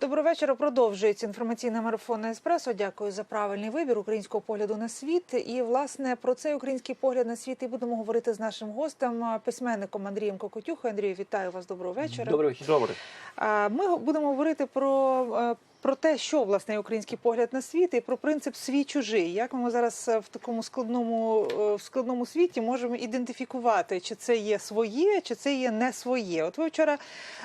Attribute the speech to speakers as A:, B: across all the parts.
A: Доброго вечора. Продовжується інформаційний марафон на еспресо. Дякую за правильний вибір українського погляду на світ. І власне про цей український погляд на світ і будемо говорити з нашим гостем, письменником Андрієм Кокотюхою. Андрію, вітаю вас. Доброго вечора.
B: Доброго
A: вечора. Ми будемо говорити про, про те, що власне український погляд на світ, і про принцип свій чужий. Як ми зараз е, в такому складному е, в складному світі можемо ідентифікувати, чи це є своє, чи це є не своє. От ви вчора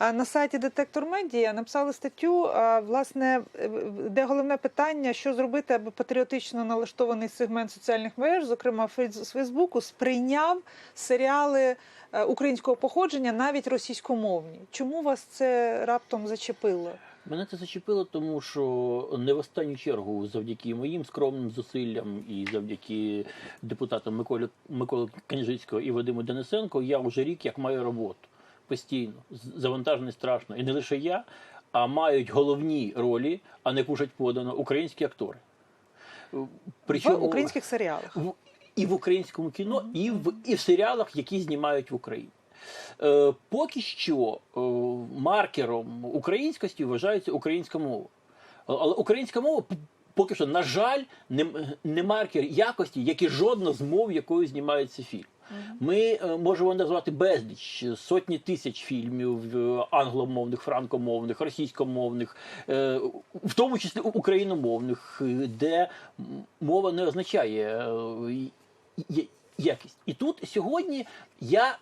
A: е, на сайті Детектор Медіа написали статтю, власне, де головне питання, що зробити, аби патріотично налаштований сегмент соціальних мереж, зокрема з Фейсбуку, сприйняв серіали українського походження, навіть російськомовні. Чому вас це раптом зачепило?
C: Мене це зачепило, тому що не в останню чергу, завдяки моїм скромним зусиллям і завдяки депутатам Миколі Миколи Княжицького і Вадиму Денисенко, я вже рік як маю роботу постійно. Завантажений страшно. І не лише я, а мають головні ролі, а не кушать подано українські актори.
A: в українських серіалах.
C: в, і в українському кіно, і в, і в серіалах, які знімають в Україні. Е, поки що е, маркером українськості вважається українська мова. Але українська мова поки що, на жаль, не, не маркер якості, як і жодна з мов, якою знімається фільм. Ми е, можемо назвати безліч сотні тисяч фільмів е, англомовних, франкомовних, російськомовних, е, в тому числі україномовних, е, де мова не означає е, якість. І тут сьогодні я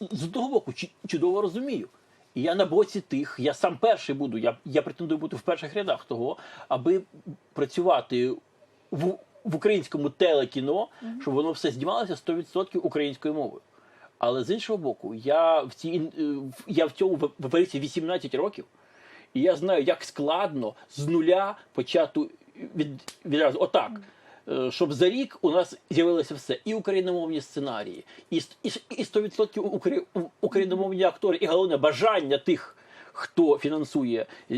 C: з, одного боку чу- чудово розумію. І я на боці тих, я сам перший буду, я, я претендую бути в перших рядах того, аби працювати в, в українському телекіно, щоб воно все знімалося 100% українською мовою. Але з іншого боку, я в цій е, я в цьому випадці 18 років, і я знаю, як складно з нуля почати від, відразу отак. Е, Щоб за рік у нас з'явилося все. І україномовні сценарії, і, і, с- і 100% укра- україномовні актори, і головне бажання тих, хто фінансує е,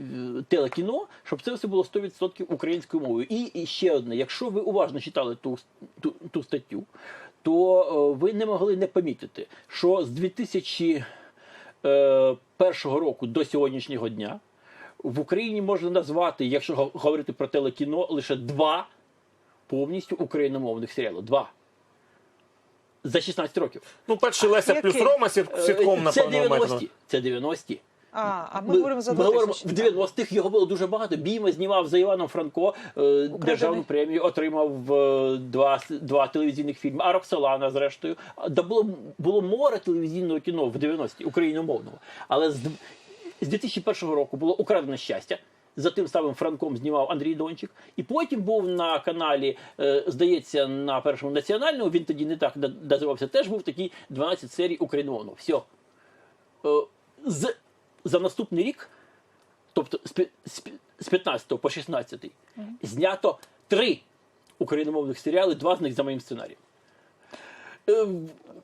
C: е, телекіно, щоб це все було 100% українською мовою. І, і ще одне: якщо ви уважно читали ту, ту, ту статтю, то ви не могли не помітити, що з 2001 року до сьогоднішнього дня в Україні можна назвати, якщо го- говорити про телекіно, лише два повністю україномовних серіали. Два. За 16 років.
B: Ну, перший Леся
A: який?
B: плюс Рома
C: Е,
B: сітком,
C: це
B: напевно,
C: 90-ті. Це 90-ті.
A: А, а ми, говоримо за
C: ми говоримо, в 90-х його було дуже багато. Біма знімав за Іваном Франко, е, державну премію, отримав е, два, два телевізійних фільми, а Роксолана, зрештою. Да було, було море телевізійного кіно в 90-ті, україномовного. Але з, з 2001 року було украдене щастя. За тим самим Франком знімав Андрій Дончик. І потім був на каналі, е, здається, на першому національному. Він тоді не так на- називався. Теж був такий 12 серій україномовного. Все. З, за наступний рік, тобто з 15 по 16, знято три україномовних серіали, два з них за моїм сценарієм. Е,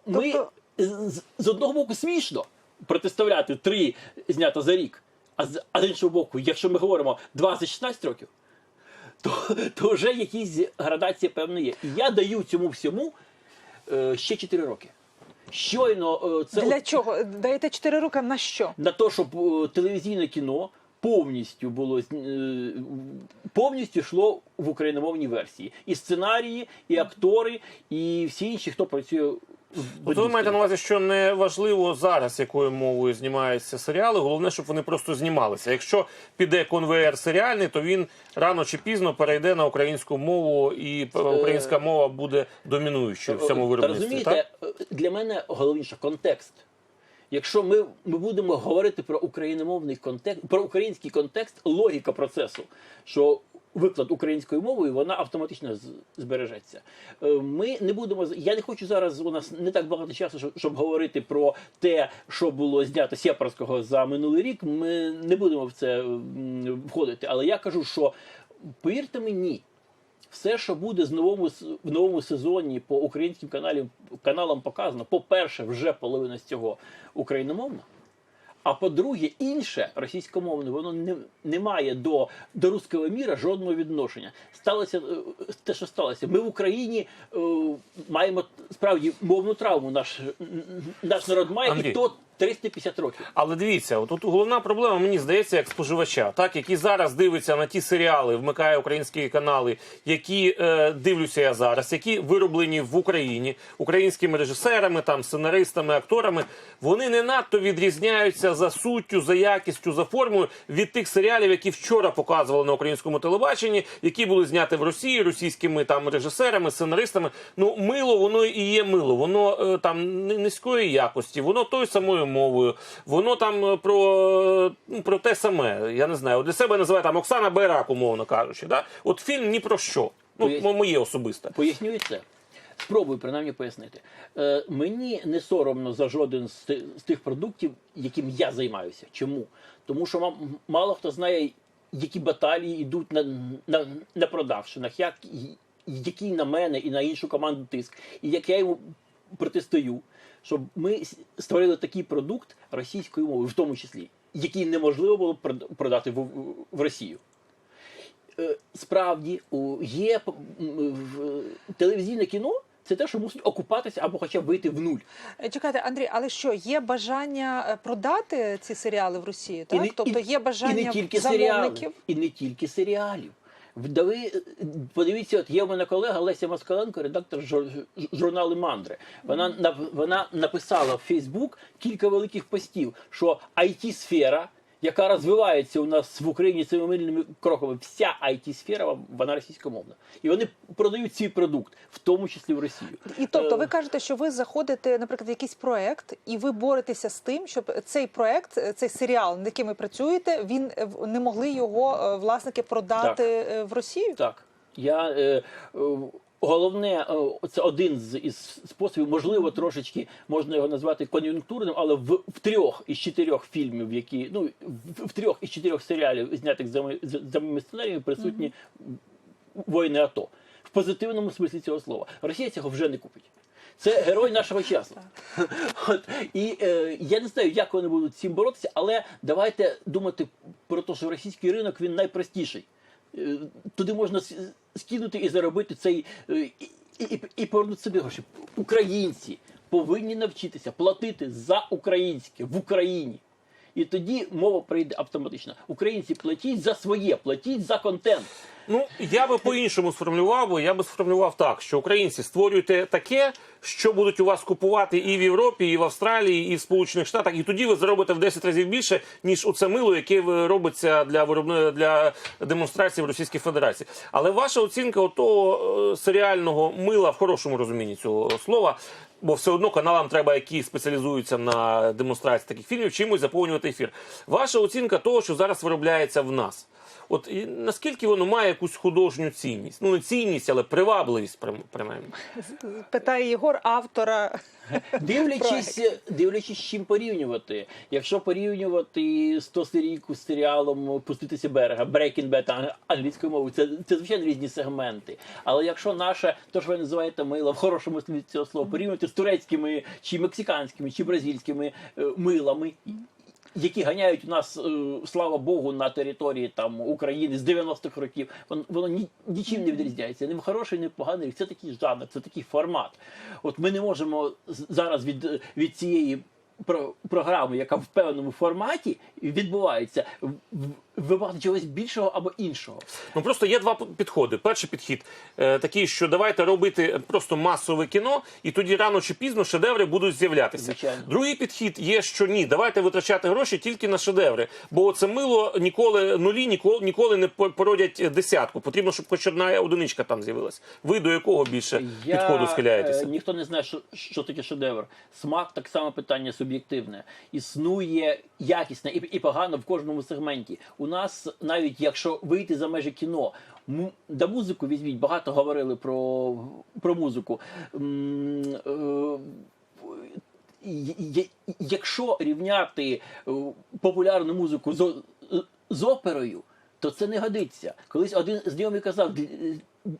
C: Ми
A: Тобто-
C: з, з одного боку смішно протиставляти три знято за рік, а з, а з іншого боку, якщо ми говоримо два за 16 років, то, то вже якісь градація певна є. І я даю цьому всьому е, ще 4 роки. Щойно е, це
A: Для чого? Даєте 4 роки на що?
C: на те, щоб е, телевізійне кіно повністю було е, повністю йшло в україномовній версії. І сценарії, і актори, і всі інші, хто працює
B: Тобто ви маєте на увазі, що не важливо зараз, якою мовою знімаються серіали, головне, щоб вони просто знімалися. Якщо піде конвеєр серіальний, то він рано чи пізно перейде на українську мову, і українська мова буде домінуючою в цьому
C: Та
B: виробництві.
C: розумієте,
B: Так?
C: е, для мене головніше контекст. Якщо ми, ми будемо говорити про україномовний контекст, про український контекст, логіка процесу, що виклад українською мовою, вона автоматично збережеться. Е, Ми не будемо я не хочу зараз. У нас не так багато часу, щоб, говорити про те, що було знято Сєпарського за минулий рік. Ми не будемо в це входити. Але я кажу, що повірте мені, все, що буде з новому в новому сезоні по українським каналам, каналам показано, по-перше, вже половина з цього україномовна. А по-друге, інше російськомовне, воно не, не має до, до руського міра жодного відношення. Сталося е, те, що сталося. Ми в Україні е, маємо справді мовну травму. Наш, наш народ має,
B: Андрій.
C: і то 350 років.
B: Але дивіться, от тут головна проблема, мені здається, як споживача, так який зараз дивиться на ті серіали, вмикає українські канали, які е, дивлюся я зараз, які вироблені в Україні українськими режисерами, там сценаристами, акторами. Вони не надто відрізняються за суттю, за якістю, за формою від тих серіалів, які вчора показували на українському телебаченні, які були зняті в Росії російськими там режисерами, сценаристами. Ну, мило воно і є мило, воно е, там ни- низької якості, воно тою самою мовою, воно там е, про, ну, про те саме. Я не знаю. От Для себе називає там Оксана Байрак, умовно кажучи. Да? От фільм ні про що. Ну,
C: Пояс-
B: мо- моє особисте.
C: Поясню і це. Спробую принаймні пояснити. Е, мені не соромно за жоден з, тих продуктів, яким я займаюся. Чому? Тому що мало хто знає, які баталії йдуть на, на, на продавшинах, як, який на мене і на іншу команду тиск, і як я йому протистою, щоб ми створили такий продукт російською мовою, в тому числі, який неможливо було продати в, в Росію. Е, справді є в- телевізійне кіно. Це те, що мусить окупатися або хоча б вийти в нуль.
A: Е, Чекайте, Андрій, але що є бажання е, продати ці серіали в Росію? Так,
C: не-
A: тобто є бажання
C: і не тільки
A: замовників.
C: серіалів, і не тільки серіалів. Вдави, подивіться, от є в мене колега Леся Москаленко, редактор жур- журналу Мандри. Вона на- вона написала в Фейсбук кілька великих постів, що it сфера яка розвивається у нас в Україні семимильними кроками, вся it сфера вона російськомовна. І вони продають свій продукт, в тому числі в Росію.
A: І тобто, ви
C: Е,
A: кажете, що ви заходите, наприклад, в якийсь проект, і ви боретеся з тим, щоб цей проект, цей серіал, над яким ви працюєте, він е, не могли його е, власники продати е, в Росію?
C: Так. Я, е, головне, е, це один з із способів, можливо, трошечки можна його назвати кон'юнктурним, але в, в трьох із чотирьох фільмів, які ну в, в трьох із чотирьох серіалів, знятих за, за, за моїми сценаріями, присутні воїни АТО. В позитивному смислі цього слова. Росія цього вже не купить. Це герой нашого часу. От, і е, я не знаю, як вони будуть з цим боротися, але давайте думати про те, що російський ринок він найпростіший. Е, Туди можна скинути і заробити цей е, і, і, і повернути собі гроші. Українці повинні навчитися платити за українське в Україні. І тоді мова прийде автоматично. Українці платіть за своє, платіть за контент.
B: Ну, я би по-іншому сформулював, би, я би сформулював так, що українці створюйте таке, що будуть у вас купувати і в Європі, і в Австралії, і в Сполучених Штатах, і тоді ви заробите в 10 разів більше, ніж у це мило, яке робиться для виробної для демонстрації в Російській Федерації. Але ваша оцінка того е, серіального мила в хорошому розумінні цього слова. Бо все одно каналам треба, які спеціалізуються на демонстрації таких фільмів, чимось заповнювати ефір. Ваша оцінка того, що зараз виробляється в нас. От і наскільки воно має якусь художню цінність? Ну не цінність, але привабливість прим- принаймні.
A: Питає Єгор, автора.
C: Дивлячись, дивлячись, чим порівнювати. Якщо порівнювати 100 серійку з серіалом Пуститися берега, Breaking Bad англійською мовою, це, це звичайно різні сегменти. Але якщо наше, то що ви називаєте мило, в хорошому смислі цього слова, порівнювати з турецькими, чи мексиканськими, чи бразильськими е, милами. Які ганяють у нас, е, слава Богу, на території там України з 90-х років, воно, воно ні, нічим не відрізняється. Ним хороший, не поганий. Це такий жанр, це такий формат. От ми не можемо зараз від, від цієї про- програми, яка в певному форматі відбувається, в- в- вимагати чогось більшого або іншого.
B: Ну просто є два підходи. Перший підхід е, такий, що давайте робити просто масове кіно, і тоді рано чи пізно шедеври будуть з'являтися.
C: Звичайно.
B: Другий підхід є, що ні, давайте витрачати гроші тільки на шедеври. Бо це мило ніколи нулі, ніколи, ніколи не породять десятку. Потрібно, щоб хоч одна одиничка там з'явилась. Ви до якого більше підходу схиляєтеся?
C: е, ніхто не знає, що, що таке шедевр. Смак так само питання суб'єктивне. Існує якісне і, і погано в кожному сегменті. У нас навіть якщо вийти за межі кіно. Да музику візьміть, багато говорили про, про музику. Е, Якщо рівняти е, популярну музику з, з оперою, то це не годиться. Колись один знайомий казав,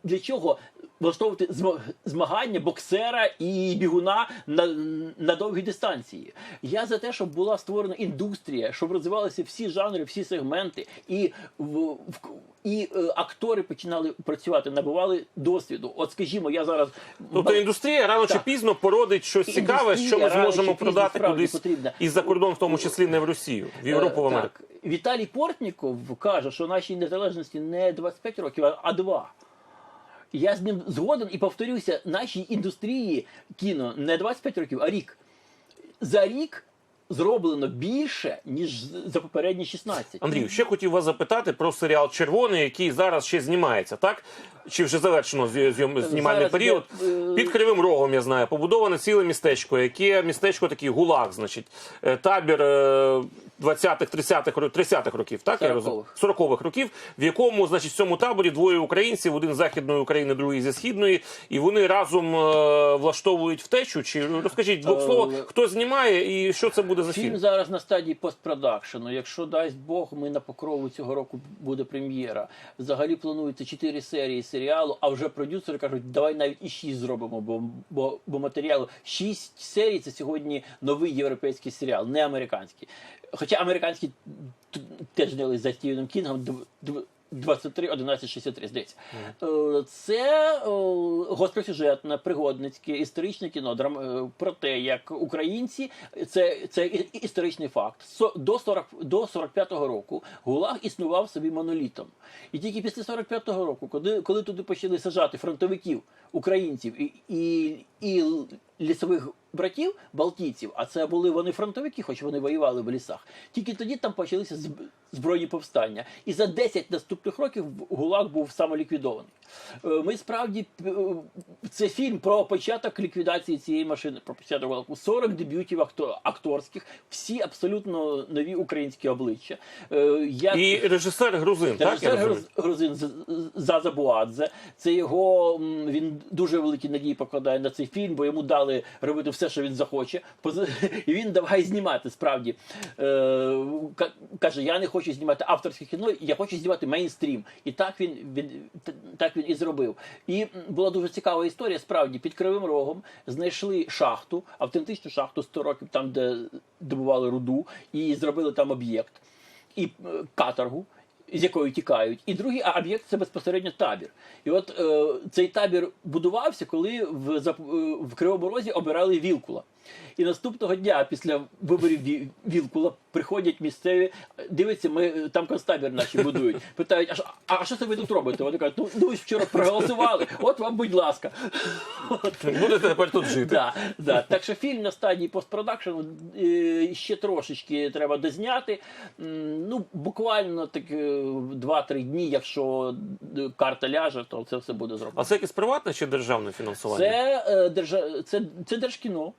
C: для чого влаштовувати зма- змагання боксера і бігуна на, на довгі дистанції. Я за те, щоб була створена індустрія, щоб розвивалися всі жанри, всі сегменти, і в, в і е, актори починали працювати, набували досвіду. От, скажімо, я зараз
B: Тобто індустрія рано чи пізно породить щось цікаве, що ми
C: Індустрія
B: зможемо продати кудись
C: потрібна.
B: і за кордон, в тому числі не в Росію, в Європу, в
C: Е,
B: Америку.
C: Так. Віталій Портніков каже, що нашій незалежності не 25 років, а 2. Я з ним згоден і повторюся, нашій індустрії кіно не 25 років, а рік. За рік зроблено більше, ніж за попередні 16.
B: Андрію, ще хотів вас запитати про серіал Червоний, який зараз ще знімається, так? Чи вже завершено знімальний період?
C: е,
B: Під Кривим Рогом, я знаю, побудоване ціле містечко, яке містечко такий гулаг, значить, е, табір е, 20-х, 30-х, 30-х років, так? я розумію?
C: 40-х.
B: 40-х років, в якому, значить, в цьому таборі двоє українців, один з західної України, другий зі східної, і вони разом е, влаштовують втечу. Чи розкажіть двох словах, хто знімає і що це буде за
C: Фільм
B: фільм?
C: зараз на стадії постпродакшену. Якщо дасть Бог, ми на покрову цього року буде прем'єра. Взагалі планується 4 серії серіалу, а вже продюсери кажуть, давай навіть і 6 зробимо, бо, бо, бо матеріалу 6 серій це сьогодні новий європейський серіал, не американський. Хоча американський теж зняли за Стівеном Кінгом. Дв- дв- 23 11 63, здається. Е, Це е, гостросюжетне, пригодницьке, історичне кіно драм, е, про те, як українці, це, це історичний факт. До 40, до 45-го року ГУЛАГ існував собі монолітом. І тільки після 45-го року, коли, коли туди почали саджати фронтовиків, українців і, і, і лісових братів балтійців, а це були вони фронтовики, хоч вони воювали в лісах. Тільки тоді там почалися збройні повстання. І за 10 наступних років ГУЛАГ був самоліквідований. Е, Ми справді е, це фільм про початок ліквідації цієї машини, про початок ГУЛАГу. 40 дебютів акторських, всі абсолютно нові українські обличчя. Е, Як...
B: І режисер грузин, так? Я
C: Режисер грузин Заза Буадзе. Це його він дуже великі надії покладає на цей фільм, бо йому дали робити все, що він захоче. І він давай знімати справді. Е, Каже: я не хочу знімати авторське кіно, я хочу знімати мейнстрім. І так він, він так він і зробив. І була дуже цікава історія. Справді під Кривим Рогом знайшли шахту, автентичну шахту 100 років, там де добували руду, і зробили там об'єкт і е, каторгу, з якої тікають, і другий об'єкт це безпосередньо табір. І от е, цей табір будувався, коли в, е, в Кривому обирали Вілкула. І наступного дня, після виборів Ві- Вілкула, приходять місцеві, дивиться, ми е, там концтабір наші будують. Питають, а, що- а що це ви тут робите? Вони кажуть, ну, ну ви вчора проголосували, от вам, будь ласка.
B: Будете тепер тут жити.
C: Да, да. Так що фільм на стадії постпродакшену е, ще трошечки треба дозняти. Ну, буквально так е, 2-3 дні, якщо е, карта ляже, то це все буде зроблено.
B: А це якесь приватне чи державне фінансування?
C: Це, е, держа... це, це держкіно.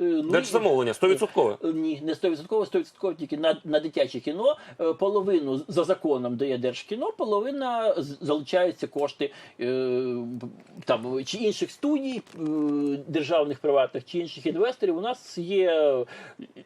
C: Е, ну,
B: Держзамовлення, 100%.
C: Е, Ні, не 100%, 100% тільки на, на дитяче кіно. Е, Половину за законом дає держкіно, половина залучаються кошти там, чи інших студій, державних, приватних, чи інших інвесторів. У нас є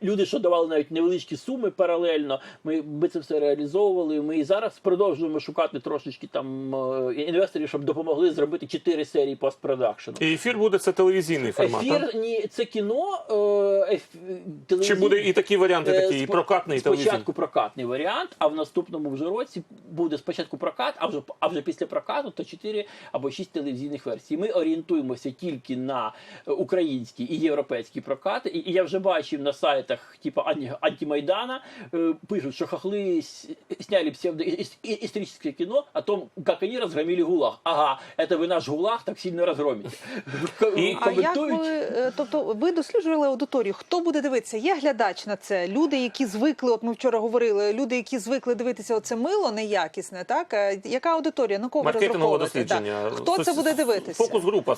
C: люди, що давали навіть невеличкі суми паралельно. Ми, ми це все реалізовували. Ми і зараз продовжуємо шукати трошечки там інвесторів, щоб допомогли зробити 4 серії постпродакшену.
B: І ефір буде це телевізійний формат. так?
C: Ефір ні, це кіно. Е,
B: Чи буде і такі варіанти,
C: Е,
B: такі, і прокатний, телевізійний?
C: Спочатку прокатний варіант, а в наступному вже році буде спочатку прокат, а вже а вже після прокату то 4 або 6 телевізійних версій. Ми орієнтуємося тільки на українські і європейські прокати. І, і я вже бачив на сайтах, типу Анті- антимайдана, е, пишуть, що хохли с- сняли псевдоисторическое кино о том, как они разгромили ГУЛАГ. Ага, это вы наш ГУЛАГ так сильно разгромите.
B: І-
C: Коментують.
A: е, тобто ви досліджували аудиторію? Хто буде дивитися? Є глядач на це? Люди, які звикли, от ми вчора говорили, люди, які звикли дивитися оце мило неякісне, так? Е, Яка аудиторія? На кого
B: Маркетингове дослідження.
A: Да. Хто це буде дивитися?
B: Фокус група.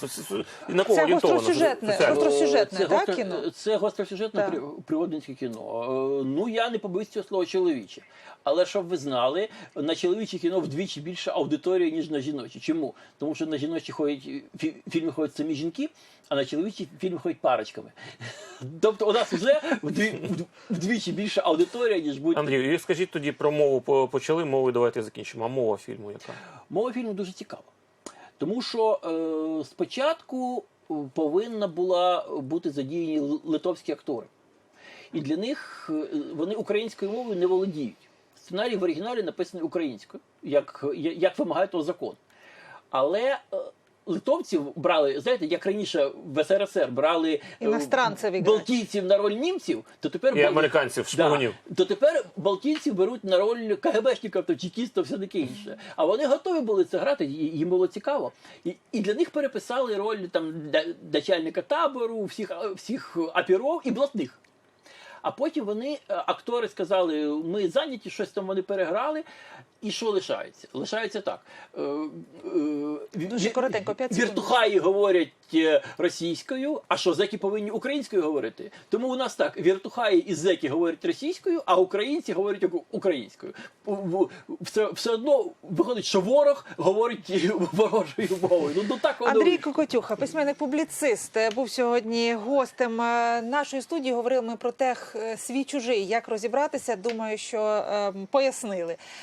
B: На кого
A: Це гостросюжетне,
B: Соціально.
A: гостросюжетне,
C: Це
A: так,
C: гостро-
A: кіно?
C: Це гостросюжетне
A: Так.
C: при- кіно. Е, Ну я не побоюсь цього слова чоловіче. Але щоб ви знали, на чоловіче кіно вдвічі більше аудиторії, ніж на жіночі. Чому? Тому що на жіночі ходять фі- фільми ходять самі жінки, а на чоловічі фільми ходять парочками. Тобто у нас вже вдві- вдвічі більше аудиторія, ніж будь
B: Андрію, і скажіть тоді про мову. Почали мову, давайте закінчимо. А мова фільму яка?
C: Мова фільму дуже цікава. Тому що е, спочатку е, повинна була бути задіяні литовські актори. І для них е, вони українською мовою не володіють. Сценарій в оригіналі написаний українською, як, як вимагає того закон. Але е, литовців брали, знаєте, як раніше в СРСР брали е, балтійців на роль німців, то тепер
B: І
C: бал-
B: американців, шпигунів.
C: Да. То тепер балтійців беруть на роль КГБшників, то чекістів, все таке інше. А вони готові були це грати, і- їм було цікаво. І, і для них переписали роль там начальника табору, всіх, всіх апіров і блатних. А потім вони, е, актори, сказали, ми зайняті, щось там вони переграли. І що лишається? Лишається так. Е, е,
A: Дуже коротенько, п'ять секунд.
C: Віртухаї говорять російською, а що зеки повинні українською говорити? Тому у нас так: віртухаї і зеки говорять російською, а українці говорять українською. Все, все одно виходить, що ворог говорить ворожою мовою. Ну, ну так воно
A: Андрій. Кокотюха, письменник-публіцист, е, був сьогодні гостем нашої студії. Говорили ми про тех е, свій чужий, як розібратися. Думаю, що е, пояснили.